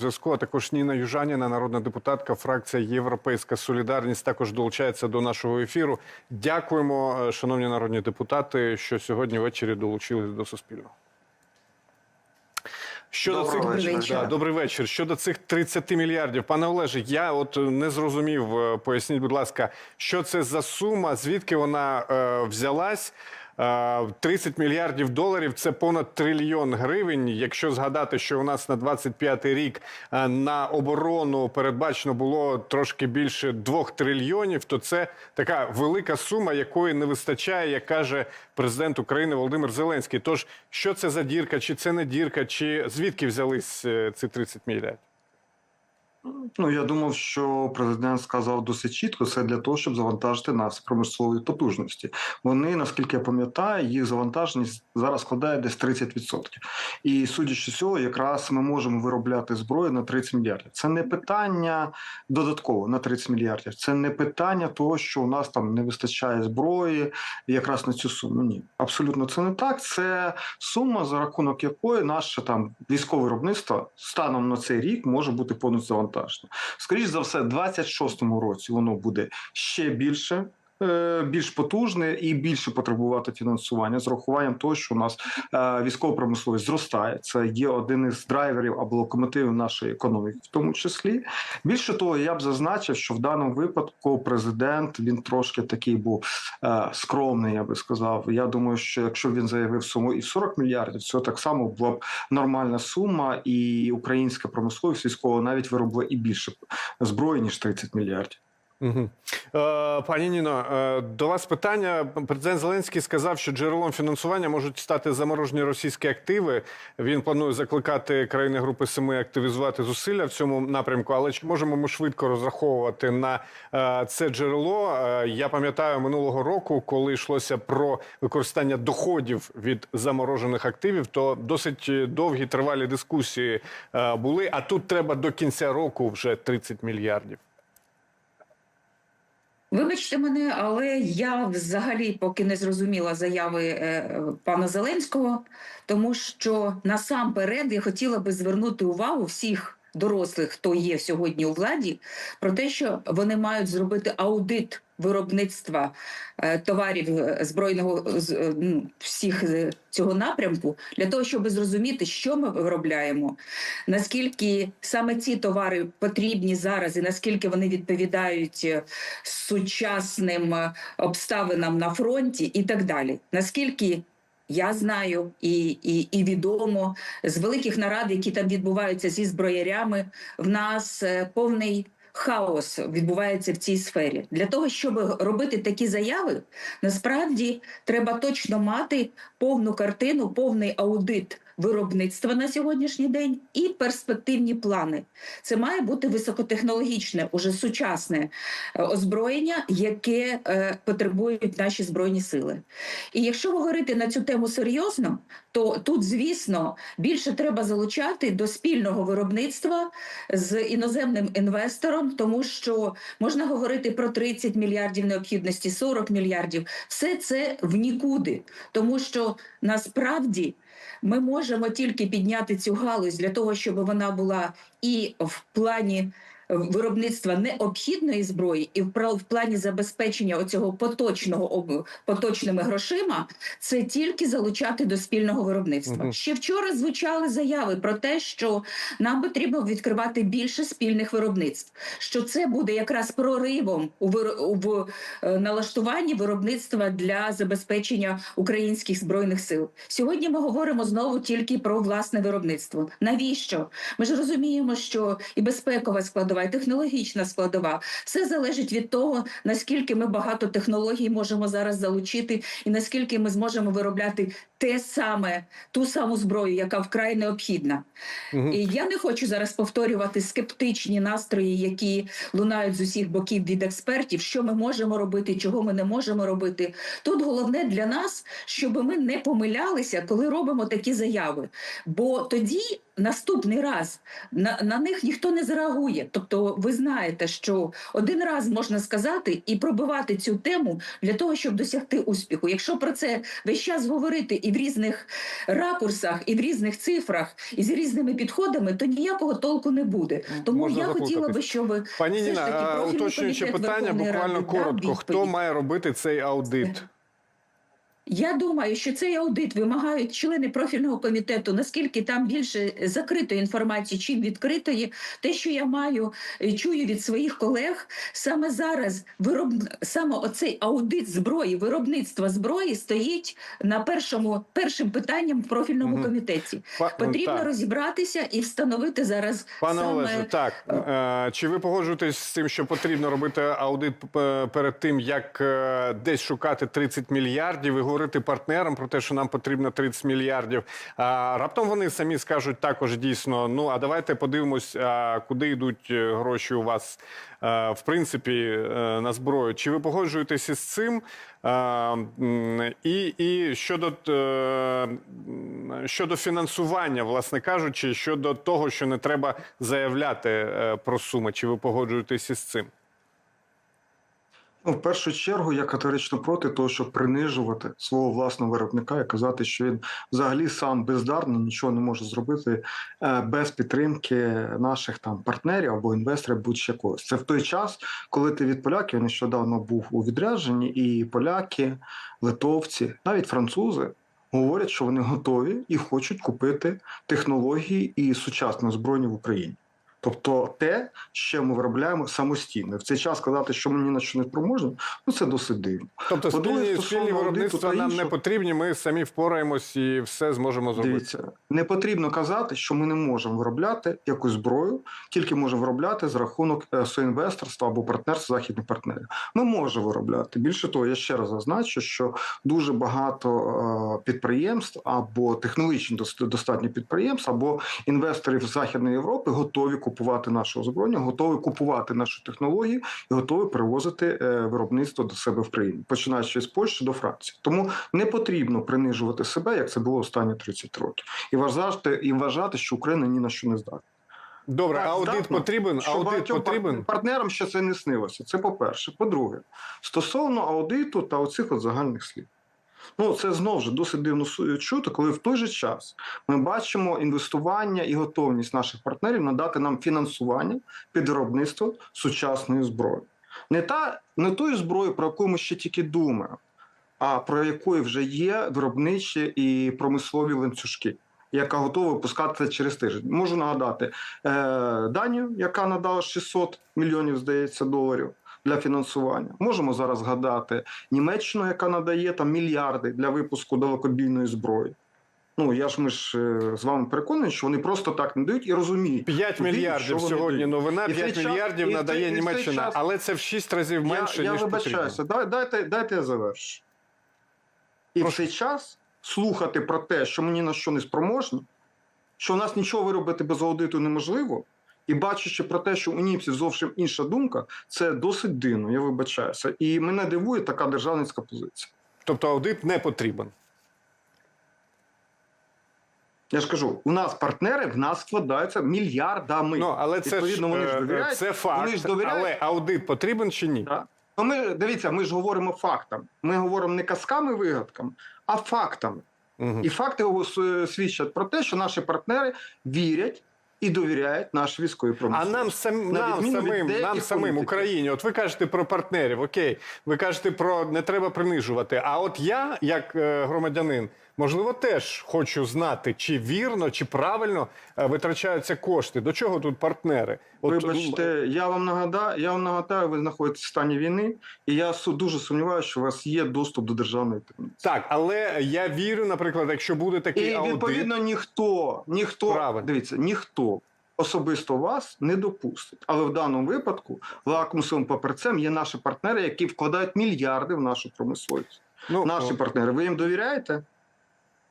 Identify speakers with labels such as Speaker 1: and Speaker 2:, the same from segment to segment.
Speaker 1: Зв'язку, а також Ніна Южаніна, народна депутатка, фракція Європейська Солідарність, також долучається до нашого ефіру. Дякуємо, е, шановні народні депутати, що сьогодні ввечері долучились до Суспільного. Щодо цих
Speaker 2: вечора.
Speaker 1: Да, добрий вечір. Щодо цих 30 мільярдів, пане Олеже, я от не зрозумів. е, Поясніть, будь ласка, що це за сума, звідки вона е, взялась? Е, 30 мільярдів доларів це понад трильйон гривень. Якщо згадати, що у нас на 25-й рік е, на оборону передбачено було трошки більше 2 трильйонів, то це така велика сума, якої не вистачає, як каже президент України Володимир Зеленський. Тож що це за дірка, чи це не дірка, чи звідки взялись е, ці 30 мільярдів?
Speaker 2: Ну я думав, що президент сказав досить чітко. Це для того, щоб завантажити нас промислової потужності. Вони, наскільки я пам'ятаю, їх завантаженість зараз складає десь 30%. І судячи з цього, якраз ми можемо виробляти зброю на 30 мільярдів. Це не питання додатково на 30 мільярдів. Це не питання того, що у нас там не вистачає зброї, якраз на цю суму. Ні, абсолютно це не так. Це сума, за рахунок якої наше там військове виробництво станом на цей рік може бути повністю завантажено. Скоріше за все, в 26-му році воно буде ще більше. Е, Більш потужне і більше потребувати фінансування з рахуванням того, що у нас е, військова промисловість зростає. Це є один із драйверів або локомотивів нашої економіки, в тому числі. Більше того, я б зазначив, що в даному випадку президент він трошки такий був е, скромний, я би сказав. Я думаю, що якщо він заявив суму і 40 мільярдів, це так само була б нормальна сума, і українська промисловість військова навіть виробила і більше зброї ніж 30 мільярдів.
Speaker 1: Угу. Е, пані Ніно, е, до вас питання. Президент Зеленський сказав, що джерелом фінансування можуть стати заморожені російські активи. Він планує закликати країни Групи Семи активізувати зусилля в цьому напрямку. Але чи можемо ми швидко розраховувати на е, це джерело? Е, я пам'ятаю минулого року, коли йшлося про використання доходів від заморожених активів, то досить довгі тривалі дискусії е, були. А тут треба до кінця року вже 30 мільярдів.
Speaker 3: Вибачте мене, але я взагалі поки не зрозуміла заяви е, пана Зеленського, тому що насамперед я хотіла би звернути увагу всіх дорослих, хто є сьогодні у владі, про те, що вони мають зробити аудит виробництва е, товарів е, збройного е, ну, всіх цього напрямку для того, щоб зрозуміти, що ми виробляємо, наскільки саме ці товари потрібні зараз, і наскільки вони відповідають сучасним обставинам на фронті, і так далі. Наскільки я знаю і, і, і відомо з великих нарад, які там відбуваються зі зброярями, в нас повний. Хаос відбувається в цій сфері. Для того, щоб робити такі заяви, насправді треба точно мати повну картину, повний аудит виробництва на сьогоднішній день і перспективні плани. Це має бути високотехнологічне, уже сучасне е, озброєння, яке е, потребують наші збройні сили. І якщо говорити на цю тему серйозно, то тут, звісно, більше треба залучати до спільного виробництва з іноземним інвестором, тому що можна говорити про 30 мільярдів необхідності, 40 мільярдів. Все це в нікуди, тому що насправді. Ми можемо тільки підняти цю галузь для того, щоб вона була і в плані виробництва необхідної зброї, і в плані забезпечення оцього поточного поточними грошима, це тільки залучати до спільного виробництва.
Speaker 1: Мгм.
Speaker 3: Ще вчора звучали заяви про те, що нам потрібно відкривати більше спільних виробництв. Що це буде якраз проривом у вир- в е, налаштуванні виробництва для забезпечення українських збройних сил. Сьогодні ми говоримо знову тільки про власне виробництво. Навіщо? Ми ж розуміємо, що і безпекова складова, і технологічна складова все залежить від того, наскільки ми багато технологій можемо зараз залучити, і наскільки ми зможемо виробляти те саме, ту саму зброю, яка вкрай необхідна.
Speaker 1: Мгм.
Speaker 3: І я не хочу зараз повторювати скептичні настрої, які лунають з усіх боків від експертів, що ми можемо робити, чого ми не можемо робити. Тут головне для нас, щоб ми не помилялися, коли робимо такі заяви. Бо тоді наступний раз на, на них ніхто не зареагує. Тобто, ви знаєте, що один раз можна сказати і пробивати цю тему для того, щоб досягти успіху. Якщо про це весь час говорити і в різних ракурсах, і в різних цифрах, і з різними підходами, то ніякого толку не буде. Тому
Speaker 1: Можна
Speaker 3: я хотіла би, щоб
Speaker 1: Пані Ніна,
Speaker 3: профільний
Speaker 1: уточнююче питання, буквально
Speaker 3: Ради
Speaker 1: коротко. Хто має робити цей аудит?
Speaker 3: Я думаю, що цей аудит вимагають члени профільного комітету, наскільки там більше закритої інформації, чим відкритої. Те, що я маю е, чую від своїх колег, саме зараз вироб... саме оцей аудит зброї, виробництва зброї стоїть на першому першим питанням в профільному
Speaker 1: Мгм.
Speaker 3: комітеті.
Speaker 1: Па-
Speaker 3: Потрібно
Speaker 1: так.
Speaker 3: розібратися і встановити зараз
Speaker 1: Пане
Speaker 3: саме
Speaker 1: Олеже, так е, чи ви погоджуєтесь з тим, що потрібно робити аудит е, перед тим, як е, десь шукати 30 мільярдів і говорити партнерам про те, що нам потрібно 30 мільярдів? А раптом вони самі скажуть також дійсно: ну а давайте подивимось, а, куди йдуть е, гроші у вас е, в принципі е, на зброю. Чи ви погоджуєтеся з цим? І, і щодо, щодо фінансування, власне кажучи, щодо того, що не треба заявляти про суми, чи ви погоджуєтеся з цим?
Speaker 2: Ну, в першу чергу я категорично проти того, щоб принижувати свого власного виробника і казати, що він взагалі сам бездарний, нічого не може зробити е, без підтримки наших там партнерів або інвесторів будь-ще когось. Це в той час, коли ти від поляків нещодавно був у відрядженні, і поляки, литовці, навіть французи. Говорять, що вони готові і хочуть купити технології і сучасне озброєння в Україні. Тобто те, що ми виробляємо самостійно. В цей час казати, що ми ні на що не спроможні, ну це досить дивно.
Speaker 1: Тобто спільні, спільні виробництва нам не потрібні, ми самі впораємось і все зможемо зробити.
Speaker 2: Дивіться, не потрібно казати, що ми не можемо виробляти якусь зброю, тільки можемо виробляти за рахунок е, соінвесторства або партнерства західних партнерів. Ми можемо виробляти. Більше того, я ще раз зазначу, що дуже багато е, підприємств або технологічні дос- достатньо підприємств, або інвесторів з Західної Європи готові купувати наше озброєння, готові купувати наші технології і готові привозити е, виробництво до себе в країну, починаючи з Польщі до Франції. Тому не потрібно принижувати себе, як це було останні 30 років, і вважати, і вважати, що Україна ні на що не здатна.
Speaker 1: Добре,
Speaker 2: Так,
Speaker 1: аудит
Speaker 2: здатна.
Speaker 1: потрібен.
Speaker 2: Що
Speaker 1: Аудит потрібен.
Speaker 2: партнерам ще це не снилося. Це по-перше. По-друге, стосовно аудиту та оцих от загальних слів. Ну, це знову ж досить дивно чути, коли в той же час ми бачимо інвестування і готовність наших партнерів надати нам фінансування під виробництво сучасної зброї. Не та не тої зброї, про яку ми ще тільки думаємо, а про якої вже є виробничі і промислові ланцюжки, яка готова випускатися через тиждень. Можу нагадати е, Данію, яка надала 600 мільйонів, здається, доларів. Для фінансування можемо зараз згадати Німеччину, яка надає там мільярди для випуску далекобійної зброї. Ну я ж ми ж е, з вами переконані, що вони просто так не дають і розуміють.
Speaker 1: 5
Speaker 2: Куди що
Speaker 1: мільярдів сьогодні
Speaker 2: дають.
Speaker 1: новина,
Speaker 2: І
Speaker 1: 5
Speaker 2: цей
Speaker 1: мільярдів
Speaker 2: і
Speaker 1: надає
Speaker 2: і
Speaker 1: Німеччина,
Speaker 2: час-
Speaker 1: але це в 6 разів менше,
Speaker 2: я, я
Speaker 1: ніж
Speaker 2: вибачаюся.
Speaker 1: потрібно.
Speaker 2: Дай, дайте, дайте я завершу. І в цей час слухати про те, що ми ні на що не спроможні, що у нас нічого виробити без аудиту неможливо, і бачачи про те, що у німців зовсім інша думка, це досить дивно, я вибачаюся. І мене дивує така державницька позиція.
Speaker 1: Тобто аудит не потрібен.
Speaker 2: Я ж кажу, у нас партнери в нас вкладаються мільярдами.
Speaker 1: Ну, але це ж,
Speaker 2: вони ж
Speaker 1: е,
Speaker 2: довіряють,
Speaker 1: це факт.
Speaker 2: вони ж довіряють.
Speaker 1: Але аудит потрібен чи ні?
Speaker 2: Ну, ми дивіться, ми ж говоримо фактами. Ми говоримо не казками, вигадками, а фактами.
Speaker 1: Мгм.
Speaker 2: І факти свідчать про те, що наші партнери вірять і довіряють нашій військовій
Speaker 1: А нам сам нам самим, нам самим. Україні. От ви кажете про партнерів, окей. Ви кажете про не треба принижувати. А от я, як е, громадянин, можливо, теж хочу знати, чи вірно, чи правильно е, витрачаються кошти. До чого тут партнери? От,
Speaker 2: Вибачте, я вам нагадаю, я вам нагадаю, ви знаходитесь в стані війни, і я дуже сумніваюся, що у вас є доступ до державної таємниці.
Speaker 1: Так, але я вірю, наприклад, якщо буде такий
Speaker 2: І
Speaker 1: аудит.
Speaker 2: відповідно ніхто, ніхто
Speaker 1: Правильно.
Speaker 2: дивіться, ніхто особисто вас не допустить. Але в даному випадку лакмусовим паперцем є наші партнери, які вкладають мільярди в нашу промисловість.
Speaker 1: ну,
Speaker 2: Наші
Speaker 1: о,
Speaker 2: партнери, ви їм довіряєте?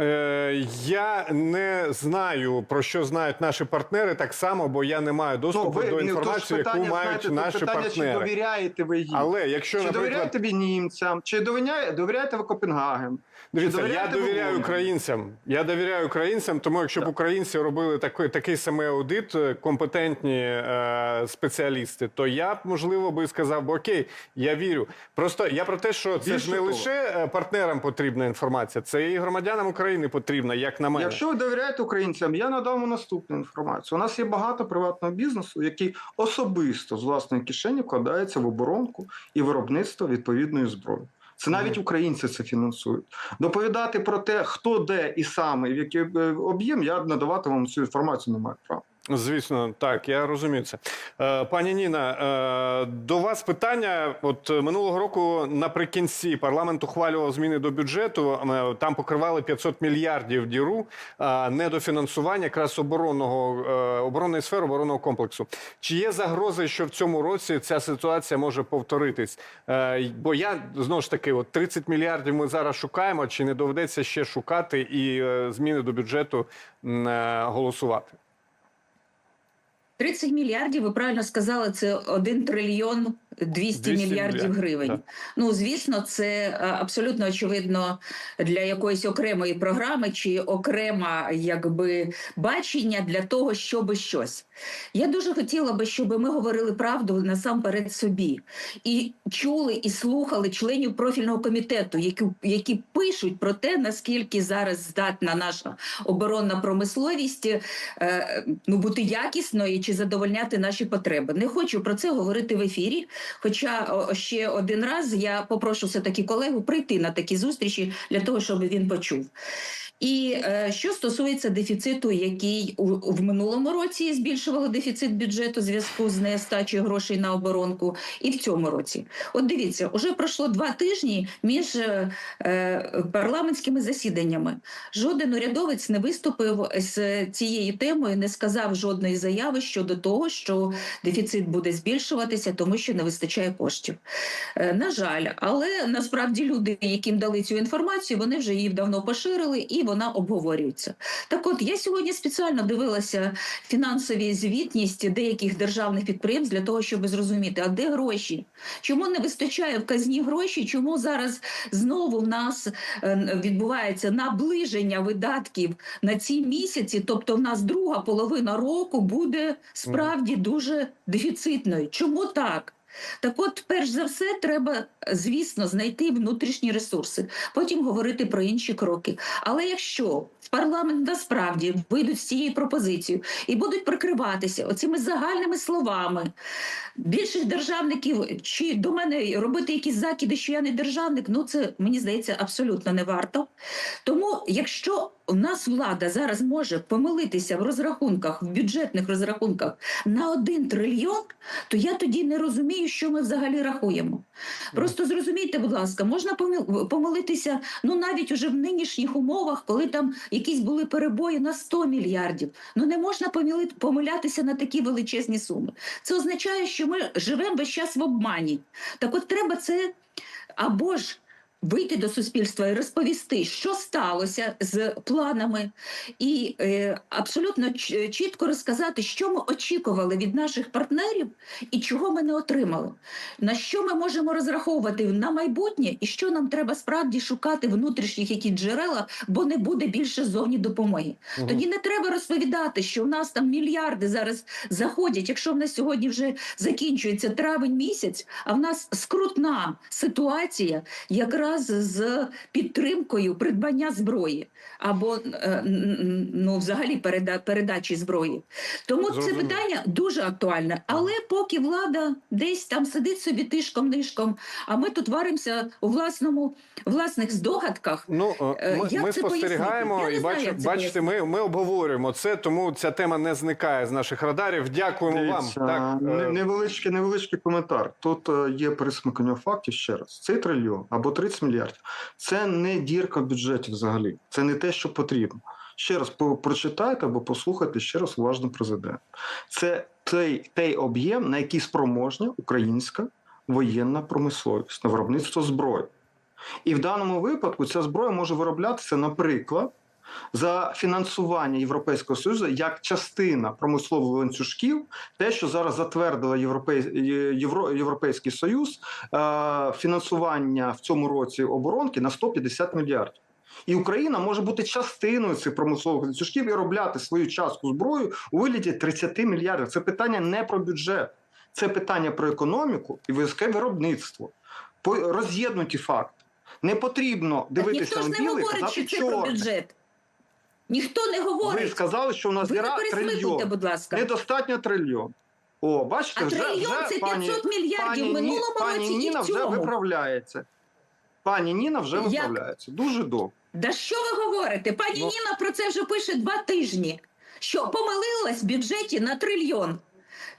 Speaker 1: Е, я не знаю про що знають наші партнери так само, бо я не маю доступу до
Speaker 2: ну,
Speaker 1: інформації, яку
Speaker 2: питання,
Speaker 1: мають
Speaker 2: знаєте,
Speaker 1: наші
Speaker 2: питання,
Speaker 1: партнери.
Speaker 2: Чи довіряєте ви їм?
Speaker 1: Але якщо,
Speaker 2: чи
Speaker 1: наприклад,
Speaker 2: довіряєте ви німцям, чи довіряєте, довіряєте ви Копенгаген?
Speaker 1: Дивіться,
Speaker 2: Чи
Speaker 1: я
Speaker 2: довіряєте ви
Speaker 1: довіряю
Speaker 2: Богу?
Speaker 1: українцям. Я довіряю українцям, тому якщо б українці робили такий, такий самий аудит, е, компетентні е, спеціалісти, то я б можливо би сказав, бо окей, я вірю. Просто я про те, що це
Speaker 2: Більше
Speaker 1: ж не
Speaker 2: того.
Speaker 1: лише е, партнерам потрібна інформація, це і громадянам України потрібна, як на мене.
Speaker 2: Якщо ви довіряєте українцям, я надам вам наступну інформацію. У нас є багато приватного бізнесу, який особисто з власної кишені вкладається в оборонку і виробництво відповідної зброї. Це навіть українці це фінансують. Доповідати про те, хто де і саме, і в який е, об'єм, я надавати вам цю інформацію не маю права.
Speaker 1: Звісно, так, я розумію це. Е, Пані Ніна, е, до вас питання. От е, минулого року наприкінці парламент ухвалював зміни до бюджету. Там покривали 500 мільярдів діру недофінансування якраз оборонного оборонної сфери, оборонного комплексу. Чи є загрози, що в цьому році ця ситуація може повторитись? Бо я знову ж таки, от 30 мільярдів ми зараз шукаємо. Чи не доведеться ще шукати і зміни до бюджету голосувати?
Speaker 3: 30 мільярдів, ви правильно сказали, це 1 трильйон 200,
Speaker 1: 200
Speaker 3: мільярдів
Speaker 1: мільярдів,
Speaker 3: гривень.
Speaker 1: так.
Speaker 3: Ну, звісно, це е, абсолютно очевидно для якоїсь окремої програми чи окрема якби бачення для того, щоб щось. Я дуже хотіла би, щоб ми говорили правду насамперед собі і чули і слухали членів профільного комітету, які, які пишуть про те, наскільки зараз здатна наша оборонна промисловість е, ну, бути якісною чи задовольняти наші потреби. Не хочу про це говорити в ефірі. Хоча ще один раз я попрошу все таки колегу прийти на такі зустрічі для того, щоб він почув. І е, що стосується дефіциту, який в минулому році збільшували дефіцит бюджету в зв'язку з нестачею грошей на оборонку, і в цьому році. От дивіться, уже пройшло два тижні між е, е, парламентськими засіданнями. Жоден урядовець не виступив з цією темою, не сказав жодної заяви щодо того, що дефіцит буде збільшуватися, тому що не вистачає коштів. На жаль, але насправді люди, яким дали цю інформацію, вони вже її давно поширили і вона обговорюється. Так от я сьогодні спеціально дивилася фінансові звітність деяких державних підприємств для того, щоб зрозуміти, а де гроші? Чому не вистачає в казні гроші? Чому зараз знову в нас е, відбувається наближення видатків на ці місяці? Тобто, в нас друга половина року буде справді дуже дефіцитною. Чому так? Так от, перш за все, треба, звісно, знайти внутрішні ресурси, потім говорити про інші кроки. Але якщо в парламент насправді вийдуть з цією пропозицією і будуть прикриватися оцими загальними словами більших державників, чи до мене робити якісь закиди, що я не державник, ну це мені здається абсолютно не варто. Тому, якщо у нас влада зараз може помилитися в розрахунках, в бюджетних розрахунках на один трильйон, то я тоді не розумію, що ми взагалі рахуємо. Просто зрозумійте, будь ласка, можна помилитися ну навіть уже в нинішніх умовах, коли там якісь були перебої на 100 мільярдів. Ну не можна помилятися на такі величезні суми. Це означає, що ми живемо весь час в обмані. Так от треба це або ж. Вийти до суспільства і розповісти, що сталося з планами, і е, абсолютно чітко розказати, що ми очікували від наших партнерів і чого ми не отримали, на що ми можемо розраховувати на майбутнє, і що нам треба справді шукати внутрішніх які джерела, бо не буде більше зовні допомоги.
Speaker 1: Мгм.
Speaker 3: Тоді не треба розповідати, що в нас там мільярди зараз заходять. Якщо в нас сьогодні вже закінчується травень місяць, а в нас скрутна ситуація якраз з підтримкою придбання зброї або е, ну, взагалі переда- передачі зброї. Тому це питання дуже актуальне. Але поки влада десь там сидить собі тишком-нишком, а ми тут варимося у власному власних здогадках.
Speaker 1: Ну, е,
Speaker 3: Е,
Speaker 1: ми,
Speaker 3: як
Speaker 1: ми
Speaker 3: це
Speaker 1: спостерігаємо і
Speaker 3: не знаю,
Speaker 1: бачите, ми, ми обговорюємо це, тому ця тема не зникає з наших радарів. Дякуємо
Speaker 2: Дивіться,
Speaker 1: вам. Так,
Speaker 2: не- невеличкий, невеличкий коментар. Тут є пересмикання фактів ще раз. Цей трильйон або 30 мільярдів це не дірка в бюджеті взагалі. Це не те, що потрібно. Ще раз прочитайте або послухайте ще раз уважно президент. Це той, той об'єм, на який спроможна українська воєнна промисловість на виробництво зброї. І в даному випадку ця зброя може вироблятися, наприклад, за фінансування Європейського Союзу як частина промислових ланцюжків, те, що зараз затвердила Європейський Союз, е... фінансування в цьому році оборонки на 150 мільярдів. І Україна може бути частиною цих промислових ланцюжків і робляти свою частку зброю у вигляді 30 мільярдів. Це питання не про бюджет, це питання про економіку і військове виробництво. Роз'єднуті факти. Не потрібно
Speaker 3: Так
Speaker 2: дивитися
Speaker 3: ніхто ж не
Speaker 2: біле і
Speaker 3: говорить,
Speaker 2: казати
Speaker 3: що це про бюджет. Ніхто не
Speaker 2: Ви
Speaker 3: говорить.
Speaker 2: сказали, що у нас діра трильйон.
Speaker 3: будь ласка.
Speaker 2: Недостатньо трильйон. О, бачите,
Speaker 3: А
Speaker 2: вже,
Speaker 3: трильйон
Speaker 2: вже
Speaker 3: це
Speaker 2: пані,
Speaker 3: мільярдів
Speaker 2: пані,
Speaker 3: в
Speaker 2: Ні-
Speaker 3: минулому
Speaker 2: пані
Speaker 3: році і
Speaker 2: Ніна
Speaker 3: в
Speaker 2: вже
Speaker 3: цьому.
Speaker 2: виправляється. Пані Ніна вже
Speaker 3: Як?
Speaker 2: виправляється. Дуже добре.
Speaker 3: Да що ви говорите? Пані
Speaker 1: Ну.
Speaker 3: Ніна про це вже пише два тижні. Що помилилась в бюджеті на трильйон.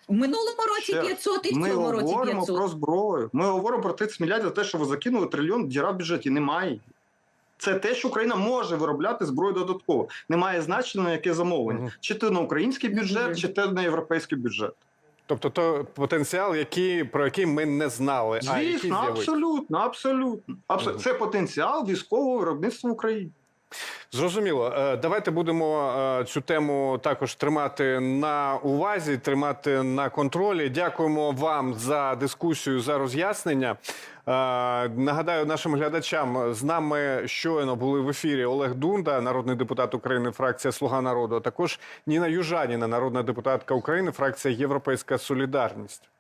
Speaker 3: В минулому році
Speaker 2: Ще
Speaker 3: 500 і в
Speaker 2: Ми
Speaker 3: цьому році
Speaker 2: Ми
Speaker 3: говоримо
Speaker 2: про зброю. Ми говоримо про 30 мільярдів за те, що ви закинули трильйон діра в бюджеті. Немає. Це те, що Україна може виробляти зброю додатково. Немає значення на яке замовлення. Чи то на український бюджет, чи то на європейський бюджет.
Speaker 1: Тобто, то потенціал, який, про який ми не знали, а який
Speaker 2: Звісно, абсолютно, абсолютно. Абсо- Це потенціал військового виробництва в Україні.
Speaker 1: Зрозуміло. Е, Давайте будемо е, цю тему також тримати на увазі, тримати на контролі. Дякуємо вам за дискусію, за роз'яснення. Е, Нагадаю нашим глядачам, з нами щойно були в ефірі Олег Дунда, народний депутат України, фракція Слуга народу. а Також Ніна Южаніна, народна депутатка України, фракція Європейська Солідарність.